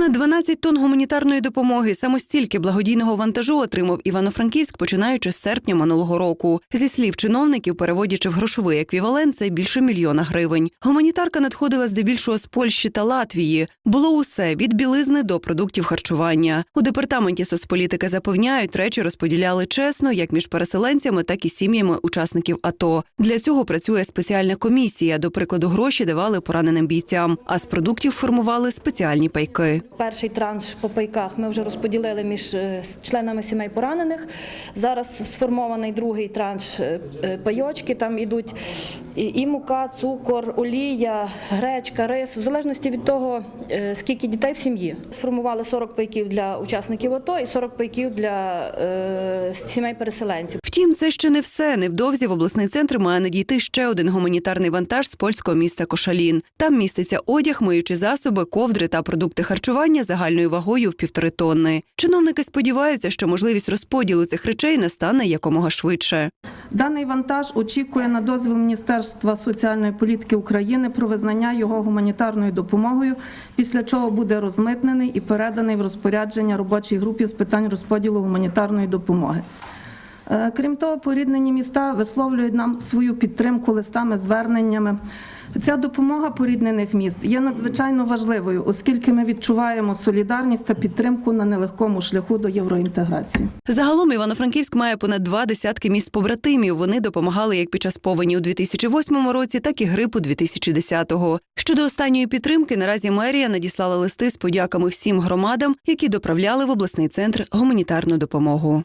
Понад 12 тонн гуманітарної допомоги самостільки благодійного вантажу отримав Івано-Франківськ, починаючи з серпня минулого року. Зі слів чиновників, переводячи в грошовий еквівалент, це більше мільйона гривень. Гуманітарка надходила здебільшого з Польщі та Латвії. Було усе від білизни до продуктів харчування. У департаменті соцполітики запевняють, речі розподіляли чесно, як між переселенцями, так і сім'ями учасників АТО. Для цього працює спеціальна комісія. До прикладу, гроші давали пораненим бійцям, а з продуктів формували спеціальні пайки. Перший транш по пайках ми вже розподілили між е, членами сімей поранених. Зараз сформований другий транш е, е, пайочки. Там ідуть і, мука, цукор, олія, гречка, рис, в залежності від того, скільки дітей в сім'ї. Сформували 40 пайків для учасників АТО і 40 пайків для сімей переселенців. Втім, це ще не все. Невдовзі в обласний центр має надійти ще один гуманітарний вантаж з польського міста Кошалін. Там міститься одяг, миючі засоби, ковдри та продукти харчування загальною вагою в півтори тонни. Чиновники сподіваються, що можливість розподілу цих речей настане якомога швидше. Даний вантаж очікує на дозвіл Міністерства соціальної політики України про визнання його гуманітарною допомогою, після чого буде розмитнений і переданий в розпорядження робочій групі з питань розподілу гуманітарної допомоги. Е, Крім того, поріднені міста висловлюють нам свою підтримку листами, зверненнями. Ця допомога поріднених міст є надзвичайно важливою, оскільки ми відчуваємо солідарність та підтримку на нелегкому шляху до євроінтеграції. Загалом Івано-Франківськ має понад два десятки міст побратимів. Вони допомагали як під час повені у 2008 році, так і грипу 2010-го. Щодо останньої підтримки, наразі мерія надіслала листи з подяками всім громадам, які доправляли в обласний центр гуманітарну допомогу.